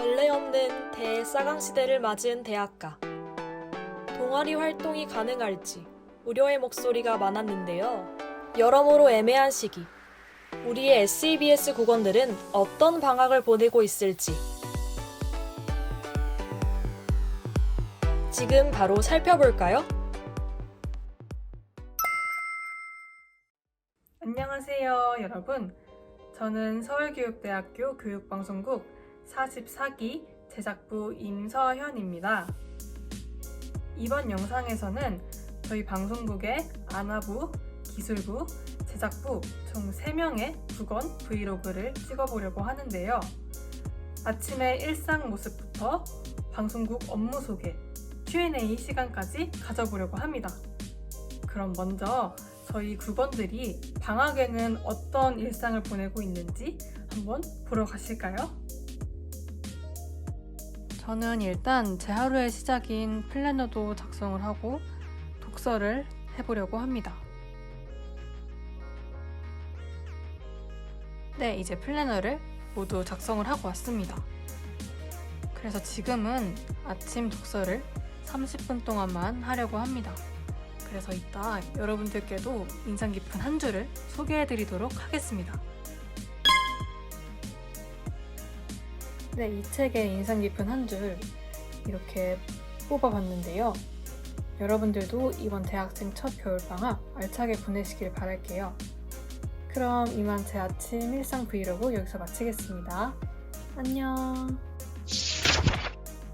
전례 없는 대싸강 시대를 맞은 대학가. 동아리 활동이 가능할지 우려의 목소리가 많았는데요. 여러모로 애매한 시기. 우리의 SEBS 국원들은 어떤 방학을 보내고 있을지 지금 바로 살펴볼까요? 안녕하세요, 여러분. 저는 서울교육대학교 교육방송국 44기 제작부 임서현입니다. 이번 영상에서는 저희 방송국의 아나부, 기술부, 제작부 총 3명의 국원 브이로그를 찍어보려고 하는데요. 아침의 일상 모습부터 방송국 업무 소개, Q&A 시간까지 가져보려고 합니다. 그럼 먼저 저희 국원들이 방학에는 어떤 일상을 보내고 있는지 한번 보러 가실까요? 저는 일단 제 하루의 시작인 플래너도 작성을 하고 독서를 해보려고 합니다. 네, 이제 플래너를 모두 작성을 하고 왔습니다. 그래서 지금은 아침 독서를 30분 동안만 하려고 합니다. 그래서 이따 여러분들께도 인상 깊은 한 줄을 소개해 드리도록 하겠습니다. 네, 이 책의 인상 깊은 한 줄 이렇게 뽑아봤는데요. 여러분들도 이번 대학생 첫 겨울방학 알차게 보내시길 바랄게요. 그럼 이만 제 아침 일상 브이로그 여기서 마치겠습니다. 안녕.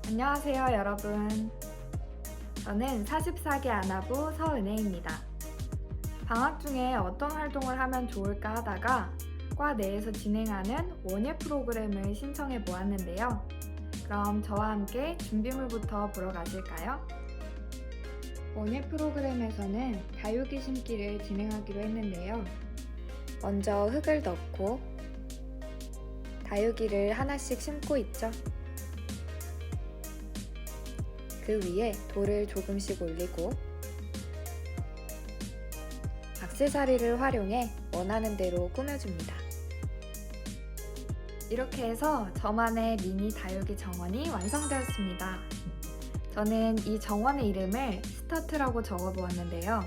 안녕하세요, 여러분. 저는 44기 아나부 서은혜입니다. 방학 중에 어떤 활동을 하면 좋을까 하다가 과 내에서 진행하는 원예 프로그램을 신청해 보았는데요. 그럼 저와 함께 준비물부터 보러 가실까요? 원예 프로그램에서는 다육이 심기를 진행하기로 했는데요. 먼저 흙을 넣고 다육이를 하나씩 심고 있죠. 그 위에 돌을 조금씩 올리고 악세사리를 활용해 원하는 대로 꾸며줍니다. 이렇게 해서 저만의 미니 다육이 정원이 완성되었습니다. 저는 이 정원의 이름을 스타트라고 적어보았는데요.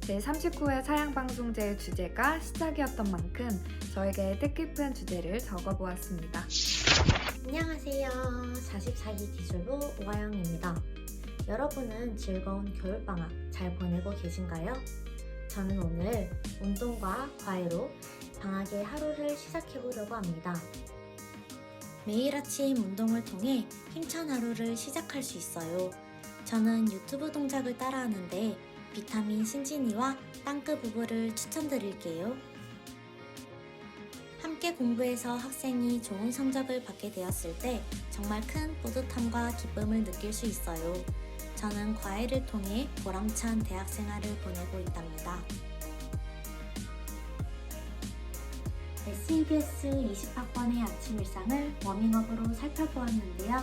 제 39회 사양방송제의 주제가 시작이었던 만큼 저에게 뜻깊은 주제를 적어보았습니다. 안녕하세요. 44기 기술부 오하영입니다. 여러분은 즐거운 겨울방학 잘 보내고 계신가요? 저는 오늘 운동과 과외로 방학의 하루를 시작해보려고 합니다. 매일 아침 운동을 통해 힘찬 하루를 시작할 수 있어요. 저는 유튜브 동작을 따라하는데 비타민 신진이와 땅끝 부부를 추천드릴게요. 함께 공부해서 학생이 좋은 성적을 받게 되었을 때 정말 큰 뿌듯함과 기쁨을 느낄 수 있어요. 저는 과외를 통해 보람찬 대학 생활을 보내고 있답니다. SEBS 20학번의 아침 일상을 워밍업으로 살펴보았는데요.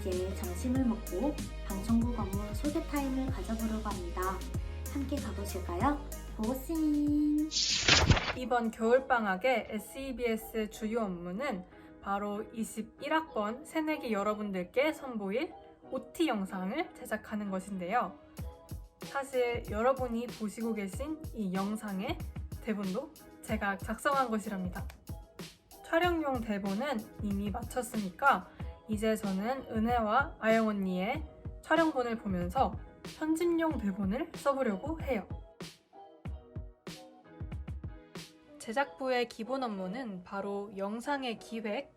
이제 점심을 먹고 방송국 업무 소개 타임을 가져보려고 합니다. 함께 가보실까요? 고고싱! 이번 겨울방학의 SEBS 주요 업무는 바로 21학번 새내기 여러분들께 선보일 OT 영상을 제작하는 것인데요. 사실 여러분이 보시고 계신 이 영상의 대본도 제가 작성한 것이랍니다. 촬영용 대본은 이미 마쳤으니까 이제 저는 은혜와 아영 언니의 촬영본을 보면서 편집용 대본을 써보려고 해요. 제작부의 기본 업무는 바로 영상의 기획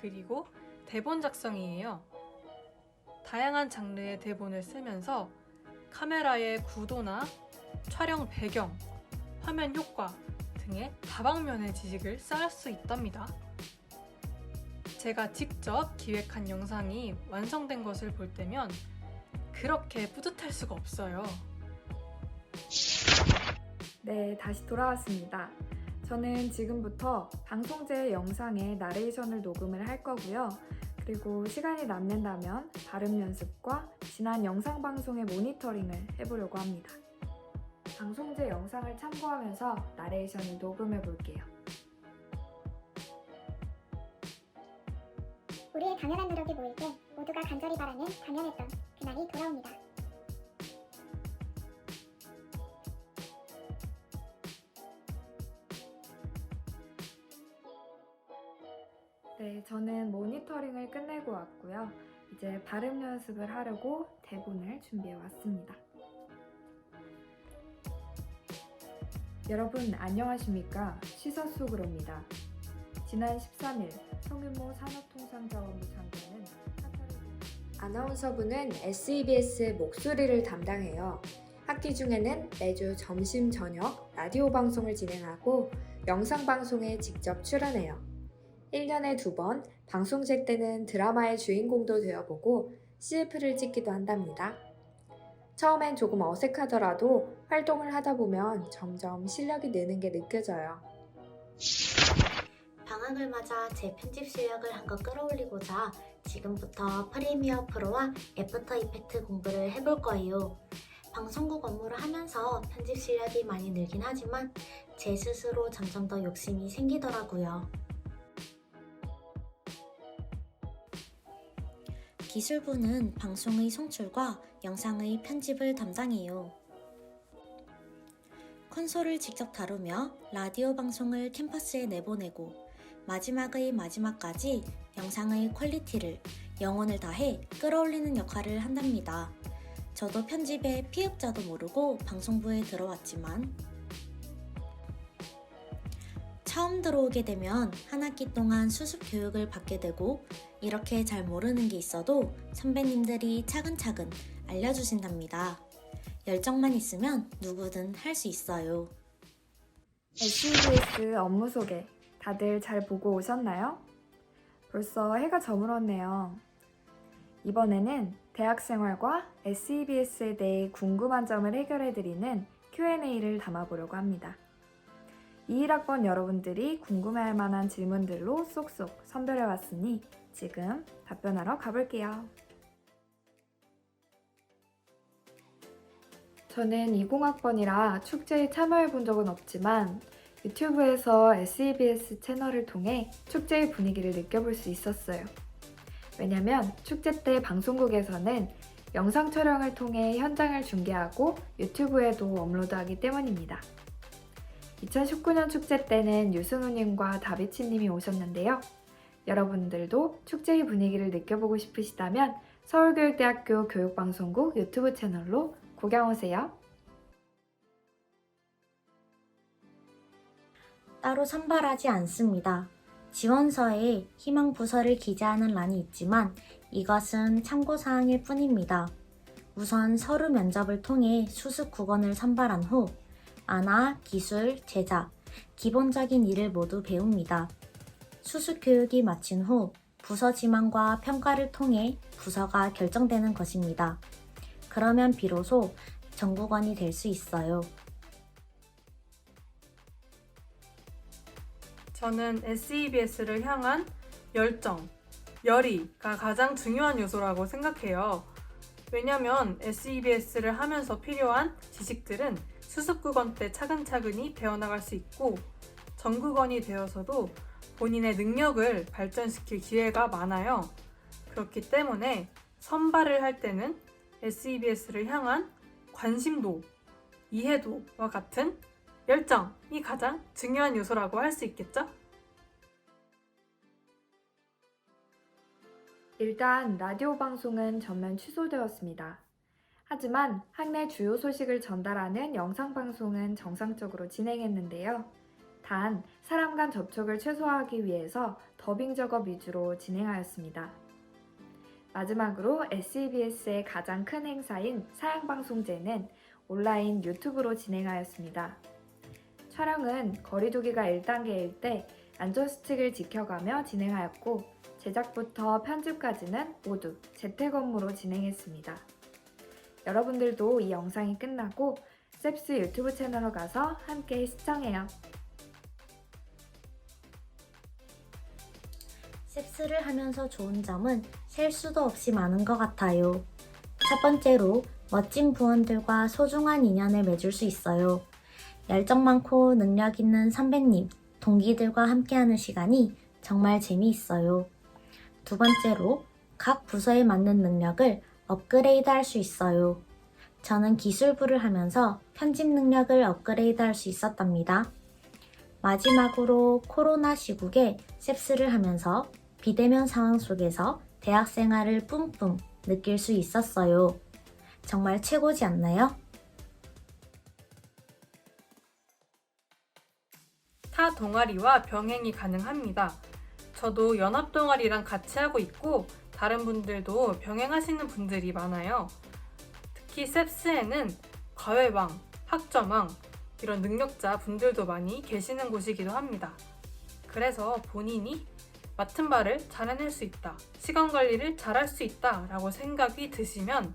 그리고 대본 작성이에요. 다양한 장르의 대본을 쓰면서 카메라의 구도나 촬영 배경, 화면 효과 등의 다방면의 지식을 쌓을 수 있답니다. 제가 직접 기획한 영상이 완성된 것을 볼 때면 그렇게 뿌듯할 수가 없어요. 네, 다시 돌아왔습니다. 저는 지금부터 방송제 영상의 나레이션을 녹음을 할 거고요. 그리고 시간이 남는다면 발음 연습과 지난 영상 방송의 모니터링을 해보려고 합니다. 방송제 영상을 참고하면서 나레이션을 녹음해 볼게요. 우리의 당연한 노력이 모일 때 모두가 간절히 바라는 당연했던 그날이 돌아옵니다. 네, 저는 모니터링을 끝내고 왔고요. 이제 발음 연습을 하려고 대본을 준비해 왔습니다. 여러분 안녕하십니까? 시사속으로입니다. 지난 13일 성윤모 산업통상자원부 장관은 아나운서부는 SEBS의 목소리를 담당해요. 학기 중에는 매주 점심 저녁 라디오 방송을 진행하고 영상 방송에 직접 출연해요. 1년에 두 번 방송제 때는 드라마의 주인공도 되어보고 CF를 찍기도 한답니다. 처음엔 조금 어색하더라도 활동을 하다 보면 점점 실력이 느는 게 느껴져요. 방학을 맞아 제 편집 실력을 한껏 끌어올리고자 지금부터 프리미어 프로와 애프터 이펙트 공부를 해볼 거예요. 방송국 업무를 하면서 편집 실력이 많이 늘긴 하지만 제 스스로 점점 더 욕심이 생기더라고요. 기술부는 방송의 송출과 영상의 편집을 담당해요. 콘솔을 직접 다루며 라디오 방송을 캠퍼스에 내보내고 마지막의 마지막까지 영상의 퀄리티를 영혼을 다해 끌어올리는 역할을 한답니다. 저도 편집에 피흡자도 모르고 방송부에 들어왔지만 처음 들어오게 되면 한 학기 동안 수습 교육을 받게 되고 이렇게 잘 모르는 게 있어도 선배님들이 차근차근 알려주신답니다. 열정만 있으면 누구든 할 수 있어요. SEBS 업무 소개 다들 잘 보고 오셨나요? 벌써 해가 저물었네요. 이번에는 대학 생활과 SEBS에 대해 궁금한 점을 해결해드리는 Q&A를 담아보려고 합니다. 21학번 여러분들이 궁금해할 만한 질문들로 쏙쏙 선별해왔으니 지금 답변하러 가볼게요. 저는 20학번이라 축제에 참여해 본 적은 없지만 유튜브에서 SEBS 채널을 통해 축제의 분위기를 느껴볼 수 있었어요. 왜냐면 축제 때 방송국에서는 영상 촬영을 통해 현장을 중계하고 유튜브에도 업로드하기 때문입니다. 2019년 축제 때는 유승우님과 다비치님이 오셨는데요. 여러분들도 축제의 분위기를 느껴보고 싶으시다면 서울교육대학교 교육방송국 유튜브 채널로 구경 오세요. 따로 선발하지 않습니다. 지원서에 희망 부서를 기재하는 란이 있지만 이것은 참고사항일 뿐입니다. 우선 서류 면접을 통해 수습 국원을 선발한 후 아나, 기술, 제작, 기본적인 일을 모두 배웁니다. 수습 교육이 마친 후 부서 지망과 평가를 통해 부서가 결정되는 것입니다. 그러면 비로소 정국원이 될 수 있어요. 저는 SEBS를 향한 열정, 열의가 가장 중요한 요소라고 생각해요. 왜냐면 SEBS를 하면서 필요한 지식들은 수습국원 때 차근차근히 배워나갈 수 있고 전국원이 되어서도 본인의 능력을 발전시킬 기회가 많아요. 그렇기 때문에 선발을 할 때는 SEBS를 향한 관심도, 이해도와 같은 열정이 가장 중요한 요소라고 할 수 있겠죠? 일단 라디오 방송은 전면 취소되었습니다. 하지만 학내 주요 소식을 전달하는 영상 방송은 정상적으로 진행했는데요. 단 사람 간 접촉을 최소화하기 위해서 더빙 작업 위주로 진행하였습니다. 마지막으로 SEBS의 가장 큰 행사인 사양방송제는 온라인 유튜브로 진행하였습니다. 촬영은 거리두기가 1단계일 때 안전수칙을 지켜가며 진행하였고 제작부터 편집까지는 모두 재택 업무로 진행했습니다. 여러분들도 이 영상이 끝나고 셉스 유튜브 채널로 가서 함께 시청해요. 셉스를 하면서 좋은 점은 셀 수도 없이 많은 것 같아요. 첫 번째로 멋진 부원들과 소중한 인연을 맺을 수 있어요. 열정 많고 능력 있는 선배님, 동기들과 함께하는 시간이 정말 재미있어요. 두 번째로 각 부서에 맞는 능력을 업그레이드 할 수 있어요. 저는 기술부를 하면서 편집 능력을 업그레이드 할 수 있었답니다. 마지막으로 코로나 시국에 셉스를 하면서 비대면 상황 속에서 대학 생활을 뿜뿜 느낄 수 있었어요. 정말 최고지 않나요? 타 동아리와 병행이 가능합니다. 저도 연합 동아리랑 같이 하고 있고 다른 분들도 병행하시는 분들이 많아요. 특히 셉스에는 과외왕, 학점왕 이런 능력자 분들도 많이 계시는 곳이기도 합니다. 그래서 본인이 맡은 바를 잘 해낼 수 있다, 시간 관리를 잘 할 수 있다 라고 생각이 드시면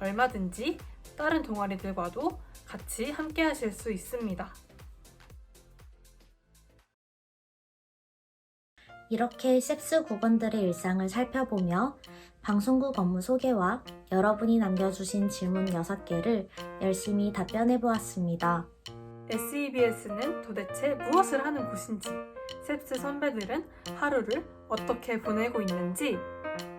얼마든지 다른 동아리들과도 같이 함께 하실 수 있습니다. 이렇게 셉스 국원들의 일상을 살펴보며 방송국 업무 소개와 여러분이 남겨주신 질문 6개를 열심히 답변해 보았습니다. SEBS는 도대체 무엇을 하는 곳인지, 셉스 선배들은 하루를 어떻게 보내고 있는지,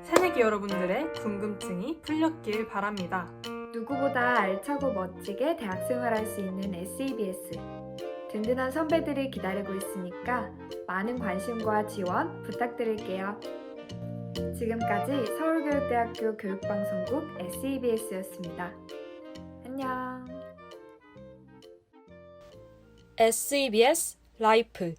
새내기 여러분들의 궁금증이 풀렸길 바랍니다. 누구보다 알차고 멋지게 대학 생활 할 수 있는 SEBS. 든든한 선배들이 기다리고 있으니까 많은 관심과 지원 부탁드릴게요. 지금까지 서울교육대학교 교육방송국 SEBS였습니다. 안녕. SEBS 라이프